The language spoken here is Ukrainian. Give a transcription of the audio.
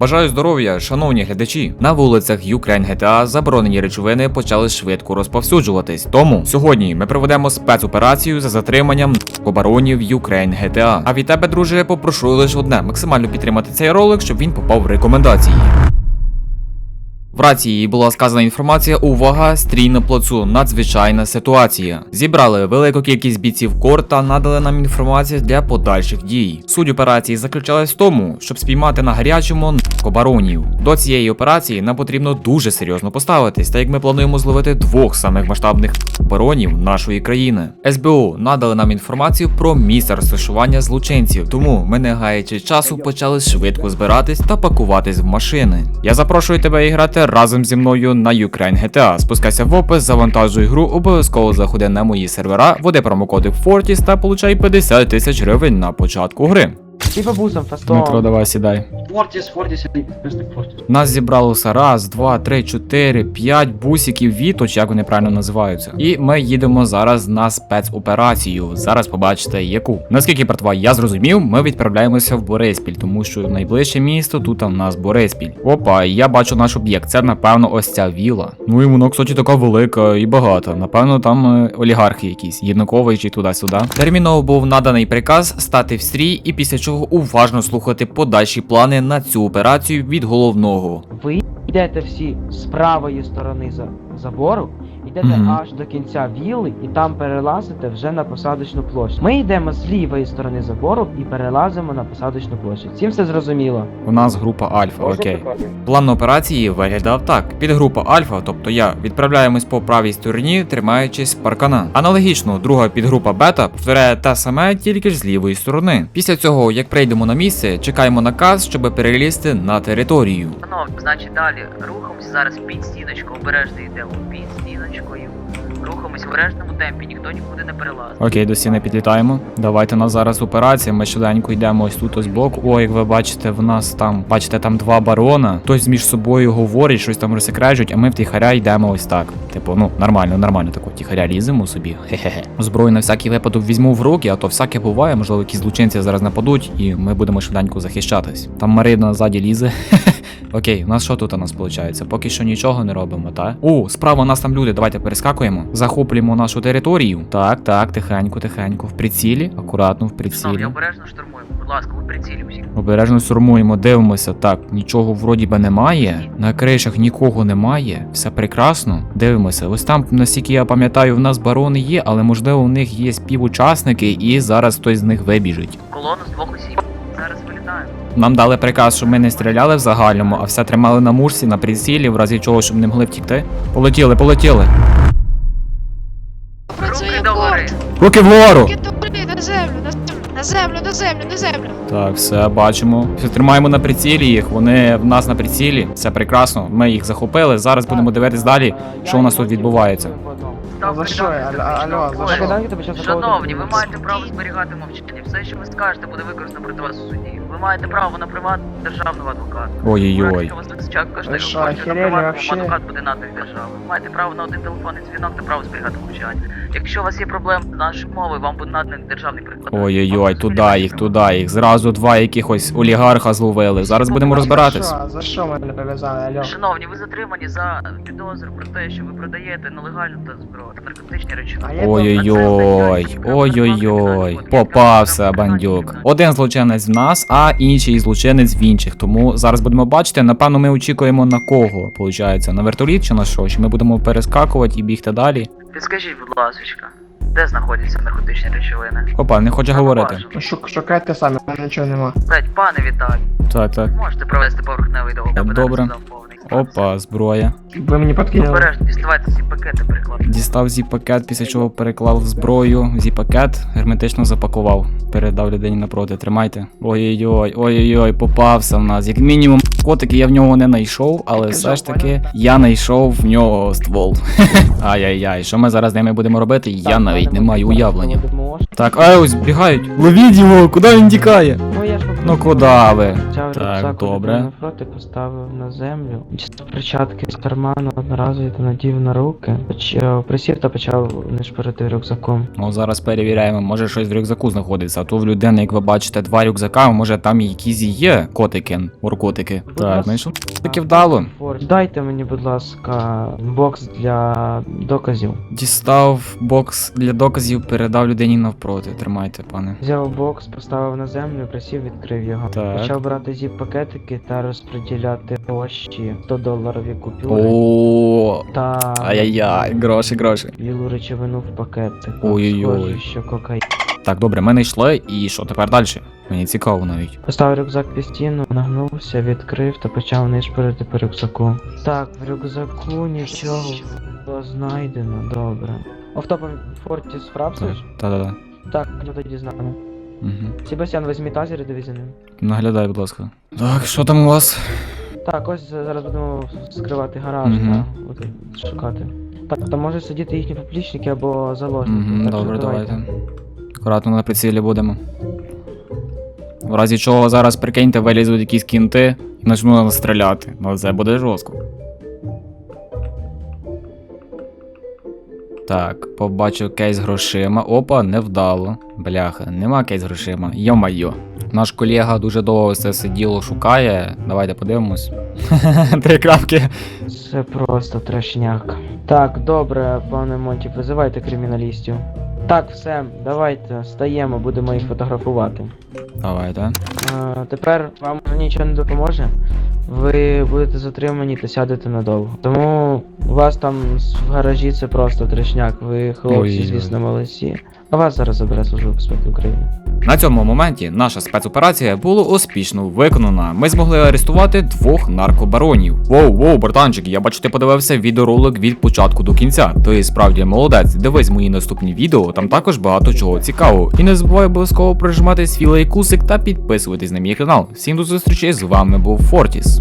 Бажаю здоров'я, шановні глядачі. На вулицях Ukraine GTA заборонені речовини почали швидко розповсюджуватись. Тому сьогодні ми проведемо спецоперацію за затриманням оборонів Ukraine GTA. А від тебе, друже, попрошу лише одне: максимально підтримати цей ролик, щоб він попав в рекомендації. В рації була сказана інформація. Увага, стрій на плацу, надзвичайна ситуація. Зібрали велику кількість бійців кор та надали нам інформацію для подальших дій. Суть операції заключалась в тому, щоб спіймати на гарячому оборонів. До цієї операції нам потрібно дуже серйозно поставитись, так як ми плануємо зловити двох самих масштабних оборонів нашої країни. СБУ надали нам інформацію про місце розташування злочинців, тому ми, не гаючи часу, почали швидко збиратись та пакуватись в машини. Я запрошую тебе іграти разом зі мною на Ukraine GTA. Спускайся в опис, завантажуй гру, обов'язково заходи на мої сервера, вводи промокоди Fortis та получай 50 тисяч гривень на початку гри. Типа бусом, фастом. Дмитро, давай сідай. Фортіс, Фортіс, Фортіс. Нас зібралося раз, два, три, чотири, п'ять бусиків віточ, як вони правильно називаються. І ми їдемо зараз на спецоперацію. Зараз побачите яку. Наскільки братва, я зрозумів, ми відправляємося в Бориспіль, тому що найближче місто тут у нас Бориспіль. Опа, я бачу наш об'єкт. Це напевно ось ця віла. Ну і воно, кстати, така велика і багата. Напевно, там е, олігархи якісь, Єднаковий чи туди-сюди. Терміново був наданий приказ стати в стрій і після чого уважно слухати подальші плани на цю операцію від головного. Ви йдете всі з правої сторони за забору, йдете Мгм. аж до кінця вілли і там перелазите вже на посадочну площу. Ми йдемо з лівої сторони забору і перелазимо на посадочну площу. Всім все зрозуміло. У нас група Альфа, окей. План операції виглядав так: підгрупа Альфа, тобто я, відправляємось по правій стороні, тримаючись паркана. Аналогічно, друга підгрупа Бета повторяє те саме, тільки ж з лівої сторони. Після цього, як прийдемо на місце, чекаємо наказ, щоб перелізти на територію. Шановні, значить далі рухаємося зараз під стіночку, обережно йдемо під стіночкою. Рухаємось в обережному темпі, ніхто нікуди не перелазить. Окей, до стіни підлітаємо. Давайте нас зараз операція. Ми швиденько йдемо ось тут ось боку. О, як ви бачите, в нас там, бачите, там два барона. Хтось між собою говорить, щось там розсекречують, а ми в тихаря йдемо ось так. Типу, ну нормально, нормально тако. Тихаря ліземо собі. Хе-хе-хе. Зброю на всякий випадок візьму в руки, а то всяке буває. Можливо, якісь злочинці зараз нападуть, і ми будемо швиденько захищатись. Там Марина ззаді лізе. Окей, у нас що тут у нас виходить? Поки що нічого не робимо, так? О, справа у нас там люди, давайте перескакуємо. Захоплюємо нашу територію. Так, так, тихенько, тихенько. В прицілі, акуратно в прицілі. обережно штурмуємо. Будь ласка, ви прицілі всі. Обережно сурмуємо, дивимося. Так, нічого вроді би немає. На кришах нікого немає. Все прекрасно. Дивимося. Ось там, наскільки я пам'ятаю, в нас барони є, але можливо у них є співучасники, і зараз хтось з них вибіжить. Колону з двох осіб. Нам дали приказ, щоб ми не стріляли в загальному, а все тримали на мушці, на прицілі, в разі чого, щоб не могли втікти. Полетіли, полетіли. Руки Працює борт. Руки вгору! Руки догори, на землю, на землю, на землю, на землю, на землю. Так, все бачимо. Все тримаємо на прицілі їх. Вони в нас на прицілі. Все прекрасно. Ми їх захопили. Зараз будемо дивитись далі, що у нас тут відбувається. За що? Алло, алло, за що? Шановні, тебе щас Шановні, ви маєте право зберігати мовчання. Все, що ви скажете, буде використано проти вас у суді. Ви маєте право на приватного державного адвоката. Ой-ой-ой. У вас коштує на приватному вообще? адвокат буде від держави. Ви маєте право на один телефонний дзвінок та право зберігати мовчання. Якщо у вас є проблеми з нашою мовою, вам буде наданий державний приклад. Ой-ой-ой, туди їх, туди їх. Зразу два якихось олігарха зловили. Зараз будемо розбиратись. що? За що мене пов'язали, алло? Шановні, ви затримані за підозру про те, що ви продаєте нелегальну та зброю та наркотичні А я Ой-ой-ой, ой-ой-ой, попався бандюк. Один злочинець в нас, а інший злочинець в інших. Тому зараз будемо бачити. Напевно, ми очікуємо на кого, виходить, на вертоліт чи на що? Чи ми будемо перескакувати і бігти далі? Підскажіть, будь ласка, де знаходяться наркотичні речовини? Опа, не хоче говорити. Шук- Шукайте самі, в мене нічого нема. Блять, пане Віталій, Так, так. можете провести поверхневий договор? Добре. Опа, зброя. Ви мені подкинули. Обережно, діставайте ці пакети прикладу. Дістав зі-пакет, після чого переклав зброю, зі-пакет, герметично запакував. Передав людині напроти. Тримайте. Ой-ой-ой, ой-ой-ой, попався в нас. Як мінімум, котики я в нього не знайшов, але все ж таки я знайшов в нього ствол. Ай-яй-яй, що ми зараз з ними будемо робити? Я навіть не маю уявлення. Так, ай, ось бігають. Ловіть його, куди він тікає? Ну куди ви? Взяв Так, рюкзак добре. навпроти, поставив на землю. Дістав перчатки з карману одноразові та надів на руки. Почав присів та почав нишпорити рюкзаком. Ну зараз перевіряємо, може щось в рюкзаку знаходиться. А то в людини, як ви бачите, два рюкзака, може там якісь і є котики, уркотики. Будь Так, знайшов. Таки вдало. Форд, Дайте мені, будь ласка, бокс для доказів. Дістав бокс для доказів, передав людині навпроти. Тримайте, пане. Взяв бокс, поставив на землю, присів, відкрив його. Так. Почав брати зіп-пакетики та розподіляти гроші 100 доларові купюри О, та ай-яй-яй, гроші, гроші. білу речовину в пакети. Ой-ой-ой. Схоже, що кокаїн. Так, добре, ми знайшли, і що тепер далі? Мені цікаво навіть. Поставив рюкзак під стіну, нагнувся, відкрив та почав нишпорити по рюкзаку. Так, в рюкзаку нічого було знайдено, добре. Автопом Фортіс Так, справствуєш? та-та-та. Так, ну тоді з нами. Угу. Себастьян, візьмі тазер і дивізі ним. Наглядай, будь ласка. Так, що там у вас? Так, ось зараз будемо скривати гараж Мгм. та от, шукати. Так, там може сидіти їхні поплічники або заложники. Угу, так що добре, давайте. Акуратно на прицілі будемо. В разі чого зараз прикиньте, вилізуть якісь кінти і почну нас стріляти. Ну це буде жорстко. Так, побачив кейс грошима. Опа, невдало. Бляха, нема кейс грошима. Йо-майо. Наш колега дуже довго це все діло шукає. Давайте подивимось. Три крапки. Це просто трешняк. Так, добре, пане Монті, визивайте криміналістів. Так, все, давайте, стаємо, будемо їх фотографувати. Давайте. А, тепер вам нічого не допоможе. Ви будете затримані та сядете надовго. Тому у вас там в гаражі це просто трешняк. Ви хлопці, звісно, молодці. А вас зараз забере служба безпеки України. На цьому моменті наша спецоперація була успішно виконана. Ми змогли арестувати двох наркобаронів. Воу, воу, братанчик, я бачу, ти подивився відеоролик від початку до кінця. Ти справді молодець. Дивись мої наступні відео, там також багато чого цікавого. І не забувай обов'язково прижимати свій лайкусик та підписуватись на мій канал. Всім до зустрічі, з вами був Фортіс.